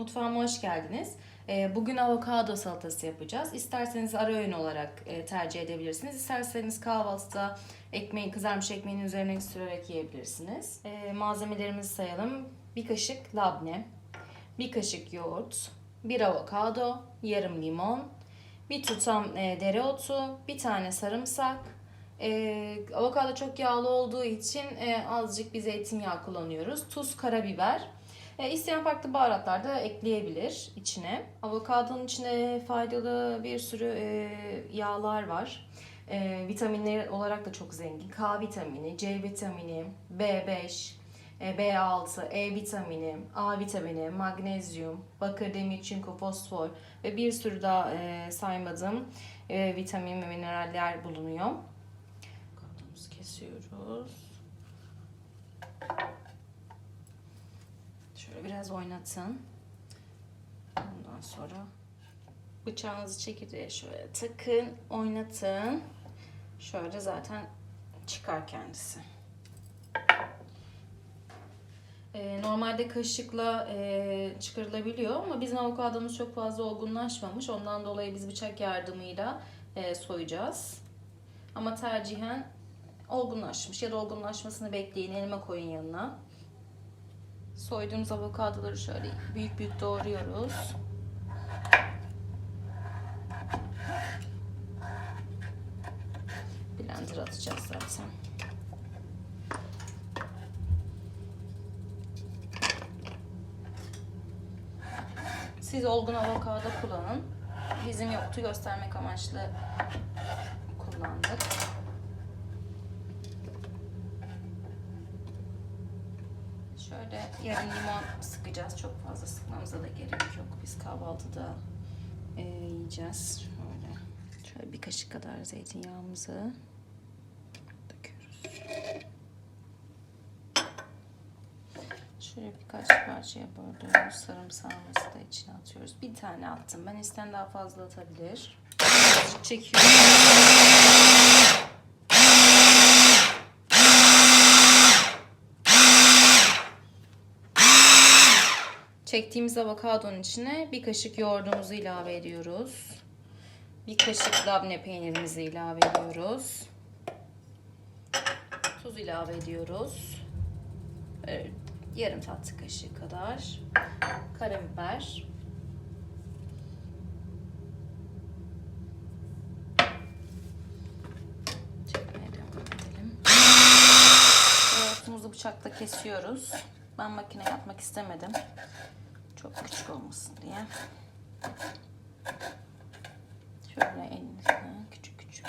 Mutfağıma hoş geldiniz. Ee, Bugün avokado salatası yapacağız. İsterseniz ara öğün olarak e, tercih edebilirsiniz. İsterseniz kahvaltıda ekmeği, kızarmış ekmeğin üzerine sürerek yiyebilirsiniz. Ee, Malzemelerimizi sayalım. Bir kaşık labne, bir kaşık yoğurt, bir avokado, yarım limon, bir tutam e, dereotu, bir tane sarımsak. E, avokado çok yağlı olduğu için e, azıcık bir zeytinyağı kullanıyoruz. Tuz, karabiber. E, isteyen farklı baharatlar da ekleyebilir içine. Avokadonun içinde faydalı bir sürü e, yağlar var. E, vitaminler olarak da çok zengin. K vitamini, C vitamini, B5, e, B6, E vitamini, A vitamini, magnezyum, bakır, demir, çinko, fosfor ve bir sürü daha e, saymadığım e, vitamin ve mineraller bulunuyor. Avokadomuzu kesiyoruz. Şöyle biraz oynatın. Ondan sonra bıçağınızı çekirdeğe şöyle takın, oynatın. Şöyle zaten çıkar kendisi. Ee, normalde kaşıkla e, çıkarılabiliyor ama bizim avokadomuz çok fazla olgunlaşmamış. Ondan dolayı biz bıçak yardımıyla e, soyacağız. Ama tercihen olgunlaşmış ya da olgunlaşmasını bekleyin, elma koyun yanına. Soyduğumuz avokadoları şöyle büyük büyük doğruyoruz. Blender atacağız zaten. Siz olgun avokado kullanın. Bizim yoktu göstermek amaçlı kullandık. Şöyle yarım limon sıkacağız. Çok fazla sıkmamıza da gerek yok. Biz kahvaltıda e, yiyeceğiz. Şöyle, şöyle bir kaşık kadar zeytinyağımızı döküyoruz. Şöyle birkaç parçaya böldüğümüz sarımsağımızı da içine atıyoruz. Bir tane attım. Ben isteyen daha fazla atabilir. Çekiyorum. Çektiğimiz avokadonun içine bir kaşık yoğurdumuzu ilave ediyoruz. Bir kaşık labne peynirimizi ilave ediyoruz. Tuz ilave ediyoruz. Yarım tatlı kaşığı kadar. Karabiber. Yoğurtumuzu bıçakla kesiyoruz. Ben makine yapmak istemedim. Çok küçük olmasın diye. Şöyle elinizle küçük küçük.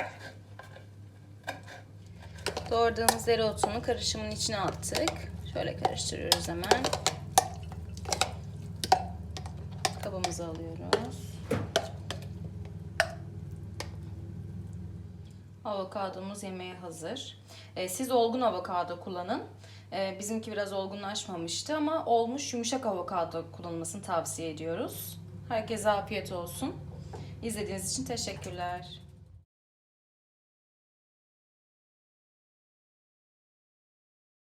Doğradığımız dereotunu karışımın içine attık. Şöyle karıştırıyoruz hemen. Kabımızı alıyoruz. Avokadomuz yemeğe hazır. Ee, siz olgun avokado kullanın. Ee, bizimki biraz olgunlaşmamıştı ama olmuş yumuşak avokado kullanılmasını tavsiye ediyoruz. Herkese afiyet olsun. İzlediğiniz için teşekkürler.